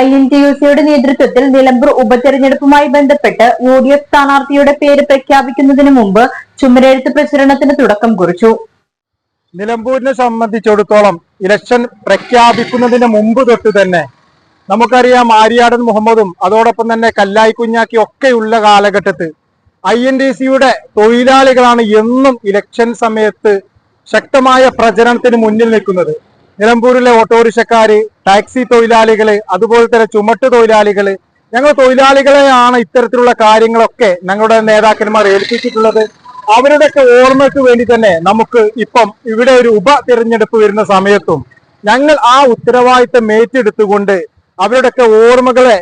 I N T U സിയുടെ നേതൃത്വത്തിൽ നിലമ്പൂർ ഉപതെരഞ്ഞെടുപ്പുമായി ബന്ധപ്പെട്ട് യു ഡി എഫ് സ്ഥാനാർത്ഥിയുടെ പേര് പ്രഖ്യാപിക്കുന്നതിന് മുമ്പ് ചുമരെഴുത്ത് പ്രചരണത്തിന് തുടക്കം കുറിച്ചു. നിലമ്പൂരിനെ സംബന്ധിച്ചിടത്തോളം ഇലക്ഷൻ പ്രഖ്യാപിക്കുന്നതിന് മുമ്പ് തൊട്ട് തന്നെ നമുക്കറിയാം ആര്യാടൻ മുഹമ്മദും അതോടൊപ്പം തന്നെ കല്ലായി കുഞ്ഞാക്കി ഒക്കെയുള്ള കാലഘട്ടത്ത് ഐ എൻ ഡി സിയുടെ തൊഴിലാളികളാണ് എന്നും ഇലക്ഷൻ സമയത്ത് ശക്തമായ പ്രചരണത്തിന് മുന്നിൽ നിൽക്കുന്നത്. നിലമ്പൂരിലെ ഓട്ടോറിക്ഷക്കാര് ടാക്സി തൊഴിലാളികൾ അതുപോലെ തന്നെ ചുമട്ട് തൊഴിലാളികൾ. ഞങ്ങൾ തൊഴിലാളികളെയാണ് ഇത്തരത്തിലുള്ള കാര്യങ്ങളൊക്കെ ഞങ്ങളുടെ നേതാക്കന്മാർ ഏൽപ്പിച്ചിട്ടുള്ളത്. അവരുടെയൊക്കെ ഓർമ്മയ്ക്ക് വേണ്ടി തന്നെ നമുക്ക് ഇപ്പം ഇവിടെ ഒരു ഉപ തിരഞ്ഞെടുപ്പ് വരുന്ന സമയത്തും ഞങ്ങൾ ആ ഉത്തരവാദിത്തം ഏറ്റെടുത്തുകൊണ്ട് അവരുടെയൊക്കെ ഓർമ്മകളെ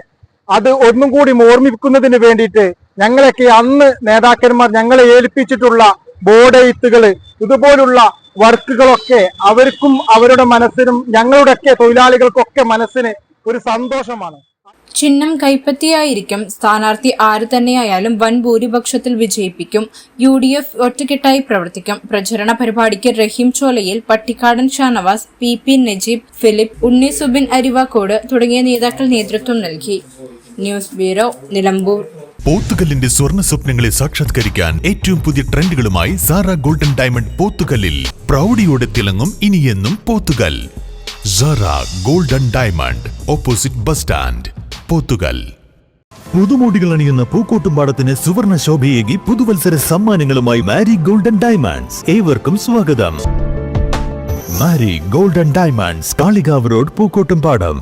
അത് ഒന്നും കൂടി ഓർമ്മിക്കുന്നതിന് വേണ്ടിയിട്ട് ഞങ്ങളൊക്കെ അന്ന് നേതാക്കന്മാർ ഞങ്ങളെ ഏൽപ്പിച്ചിട്ടുള്ള ബോർഡ് ഇതുപോലുള്ള വർക്കുകളൊക്കെ അവർക്കും അവരുടെ മനസ്സിനും ഞങ്ങളുടെയൊക്കെ തൊഴിലാളികൾക്കൊക്കെ മനസ്സിന് ഒരു സന്തോഷമാണ്. ചിഹ്നം കൈപ്പറ്റിയായിരിക്കും സ്ഥാനാർത്ഥി ആര് തന്നെയായാലും വൻ ഭൂരിപക്ഷത്തിൽ വിജയിപ്പിക്കും. യു ഡി എഫ് ഒറ്റക്കെട്ടായി പ്രവർത്തിക്കും. പ്രചരണ പരിപാടിക്ക് Raheem Cholayil Pattikkadan Shanavas P P Najeeb Philip Unni Subin Arivakkode തുടങ്ങിയ നേതാക്കൾ നേതൃത്വം നൽകി. News bureau Nilambur. പോത്തുകല്ലിന്റെ സ്വർണ സ്വപ്നങ്ങളെ സാക്ഷാത്കരിക്കാൻ ഏറ്റവും പുതിയ ട്രെൻഡുകളുമായി സാറ ഗോൾഡൻ ഡയമണ്ട് പോത്തുകല്ലിൽ പ്രൗഢിയോടെ തിളങ്ങും ഇനിയെന്നും Pothukal. Sara golden diamond opposite bus stand Pothukal. പുതുമോടികൾ അണിയുന്ന പൂക്കോട്ടുംപാടത്തിന് സുവർണ ശോഭയേകി പുതുവത്സര സമ്മാനങ്ങളുമായി മാരി ഗോൾഡൻ ഡയമണ്ട്സ്. ഏവർക്കും സ്വാഗതം. Mari golden diamonds Kalikavu road Pookkottumpadam